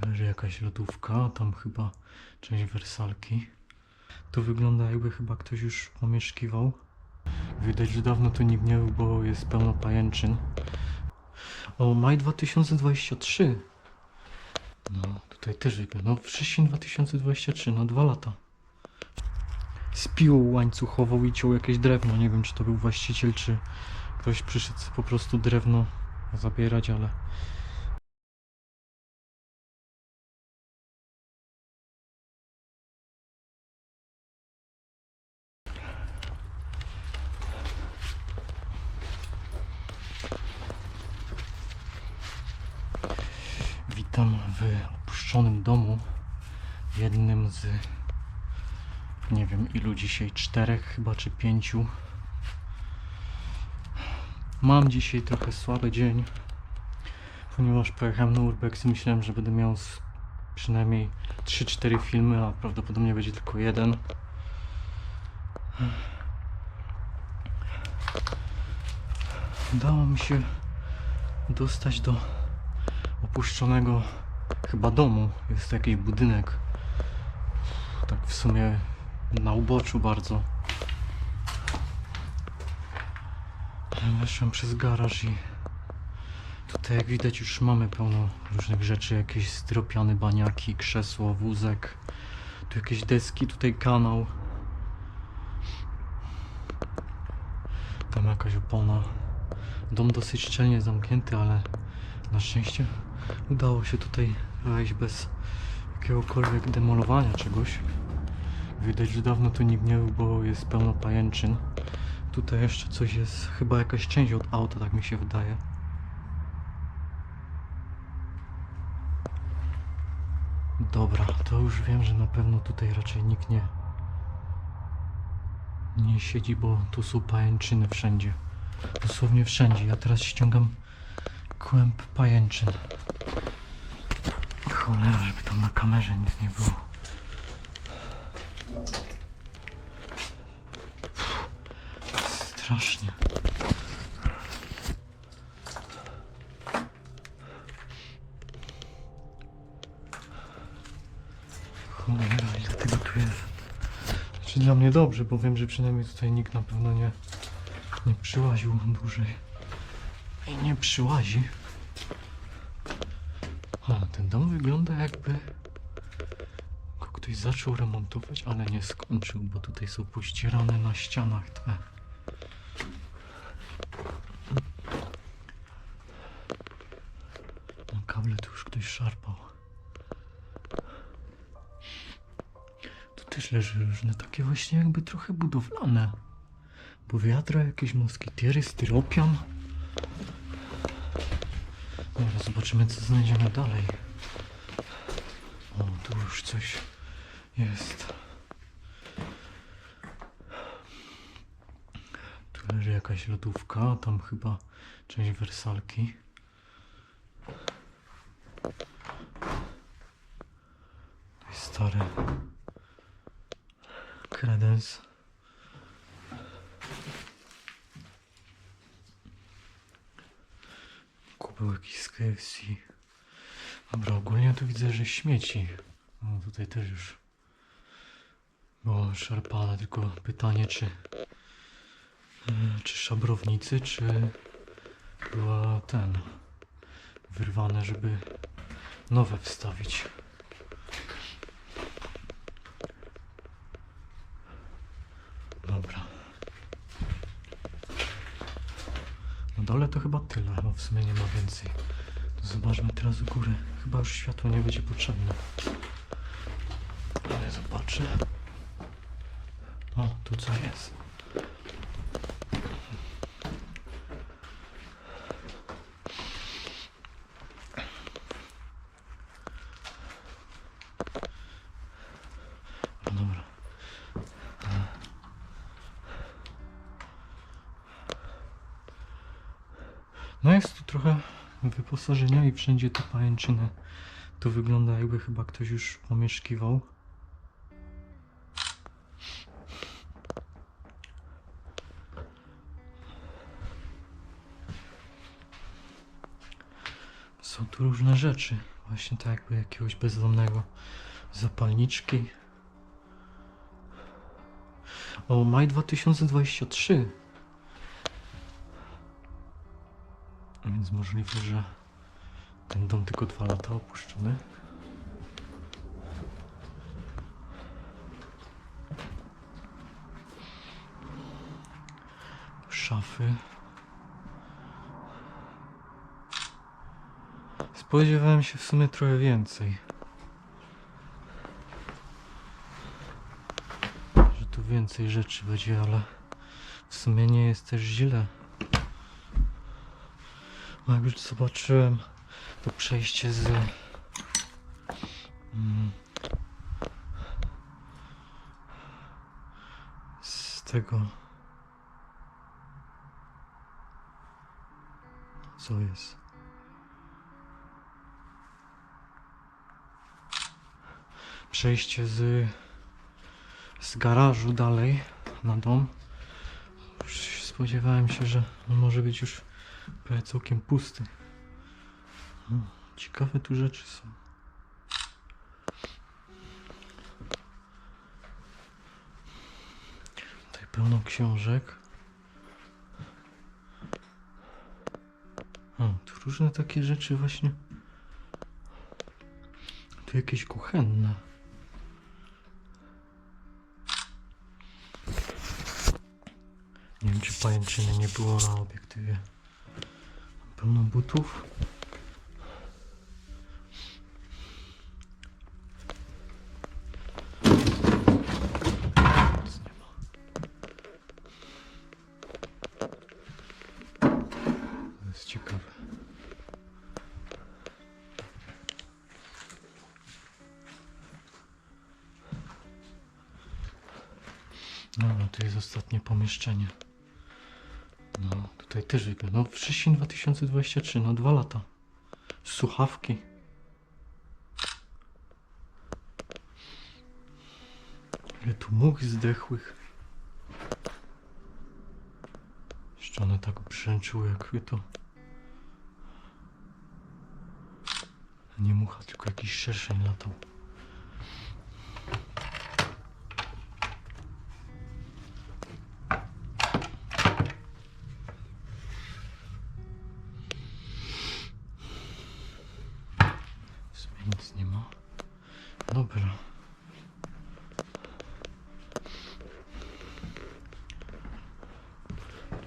Tu leży jakaś lodówka, tam chyba część wersalki. To wygląda jakby chyba ktoś już pomieszkiwał. Widać, że dawno tu nikt nie był, bo jest pełno pajęczyn. O, maj 2023. No, tutaj też wygląda. No, wrzesień 2023, no dwa lata. Z piłą łańcuchową i ciął jakieś drewno. Nie wiem, czy to był właściciel, czy ktoś przyszedł po prostu drewno zabierać, ale... Witam w opuszczonym domu. Jednym z nie wiem ilu dzisiaj, czterech chyba czy pięciu. Mam dzisiaj trochę słaby dzień, ponieważ pojechałem na Urbex i myślałem, że będę miał przynajmniej 3-4 filmy, a prawdopodobnie będzie tylko jeden. Udało mi się dostać do opuszczonego chyba domu. Jest jakiś budynek. Tak w sumie na uboczu bardzo. Weszłem przez garaż i tutaj jak widać już mamy pełno różnych rzeczy. Jakieś zdropiane baniaki, krzesło, wózek. Tu jakieś deski, tutaj kanał. Tam jakaś opona. Dom dosyć szczelnie zamknięty, ale na szczęście udało się tutaj wejść bez jakiegokolwiek demolowania czegoś. Widać, że dawno tu nikt nie był, bo jest pełno pajęczyn. Tutaj jeszcze coś jest, chyba jakaś część od auta, tak mi się wydaje. Dobra, to już wiem, że na pewno tutaj raczej nikt nie nie siedzi, bo tu są pajęczyny wszędzie. Dosłownie wszędzie. Ja teraz ściągam kłęb pajęczyn. Cholera, żeby tam na kamerze nic nie było. Strasznie. Cholera, ile tego tu jest. Znaczy dla mnie dobrze, bo wiem, że przynajmniej tutaj nikt na pewno nie, nie przyłaził dłużej. I nie przyłazi. Ten dom wygląda jakby go ktoś zaczął remontować, ale nie skończył, bo tutaj są pościerane na ścianach te. Na kable tu już ktoś szarpał. Tu też leży różne takie właśnie jakby trochę budowlane. Bo wiadra, jakieś moskitiery, styropian. Dobra, zobaczymy co znajdziemy dalej. O, tu już coś jest. Tu leży jakaś lodówka, tam chyba część wersalki. Stary kredens. Jakiś z KFC. Dobra, ogólnie tu widzę, że śmieci. No tutaj też już było szarpane, tylko pytanie, czy e, czy szabrownicy, czy była ten wyrwane, żeby nowe wstawić. Dobra. Na dole to chyba tyle, bo w sumie nie ma więcej. To zobaczmy teraz u góry. Chyba już światło nie będzie potrzebne. Ale zobaczę. O, tu co jest. Trochę wyposażenia i wszędzie te pajęczyny. To wygląda jakby chyba ktoś już pomieszkiwał. Są tu różne rzeczy. Właśnie tak jakby jakiegoś bezdomnego. Zapalniczki. O, maj 2023. Więc możliwe, że ten dom tylko dwa lata opuszczony. Szafy. Spodziewałem się w sumie trochę więcej. Że tu więcej rzeczy będzie, ale w sumie nie jest też źle. No jak już zobaczyłem to przejście z... Mm, z tego... Co jest? Przejście z... z garażu dalej na dom. Już spodziewałem się, że może być już prawie całkiem pusty. No, ciekawe tu rzeczy są. Tutaj pełno książek. O, tu różne takie rzeczy właśnie. Tu jakieś kuchenne. Nie wiem, czy pajęczyny nie było na obiektywie. Pełno butów. Ciekawe. No, no to jest ostatnie pomieszczenie. No, tutaj też wygląda. No, wrzesień 2023, no dwa lata. Słuchawki. Ile tu much zdechłych. Jeszcze one tak brzęczyły, jakby to... Nie mucha, tylko jakiś szerszeń latał. Dobra.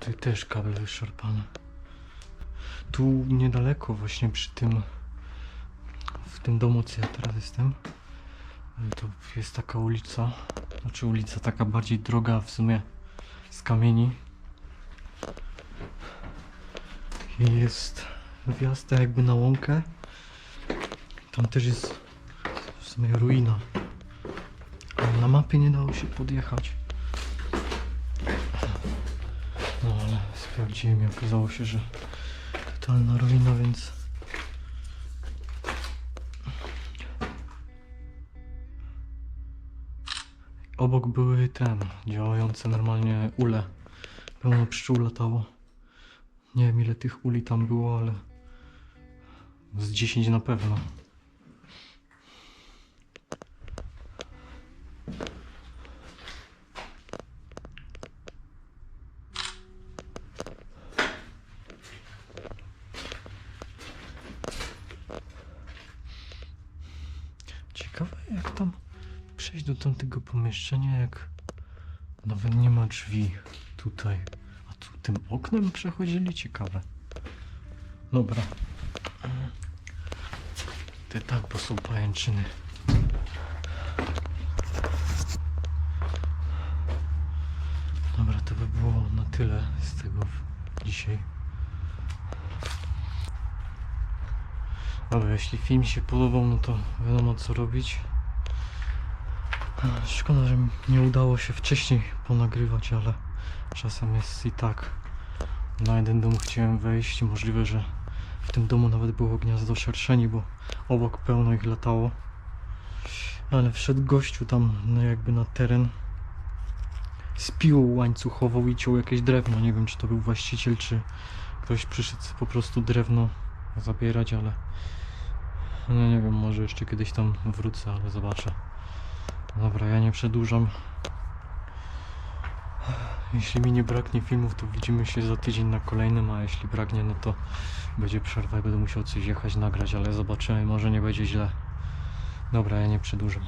Tutaj też kabel wyszarpany. Tu niedaleko właśnie przy tym w tym domu, co ja teraz jestem to jest taka ulica znaczy ulica taka bardziej droga w sumie z kamieni jest wjazd jakby na łąkę tam też jest sumie ruina. Na mapie nie dało się podjechać. No ale sprawdziłem i okazało się, że totalna ruina, więc... Obok były ten, działające normalnie ule. Pełno pszczół latało. Nie wiem ile tych uli tam było, ale... Z 10 na pewno. Ciekawe jak tam przejść do tamtego pomieszczenia, jak nawet nie ma drzwi tutaj. A tu tym oknem przechodzili? Ciekawe. Dobra. Te tak, bo są pajęczyny. Dobra, to by było na tyle z tego dzisiaj. Dobra, jeśli film się podobał, no to wiadomo co robić. Szkoda, że nie udało się wcześniej ponagrywać, ale czasem jest i tak. Na jeden dom chciałem wejść, możliwe, że w tym domu nawet było gniazdo szerszeni, bo obok pełno ich latało. Ale wszedł gościu tam no jakby na teren z piłą łańcuchową i ciął jakieś drewno. Nie wiem, czy to był właściciel, czy ktoś przyszedł po prostu drewno zabierać, ale No nie wiem, może jeszcze kiedyś tam wrócę, ale zobaczę. Dobra, ja nie przedłużam. Jeśli mi nie braknie filmów, to widzimy się za tydzień na kolejnym, a jeśli braknie, no to będzie przerwa i będę musiał coś jechać nagrać, ale zobaczymy, może nie będzie źle. Dobra, ja nie przedłużam.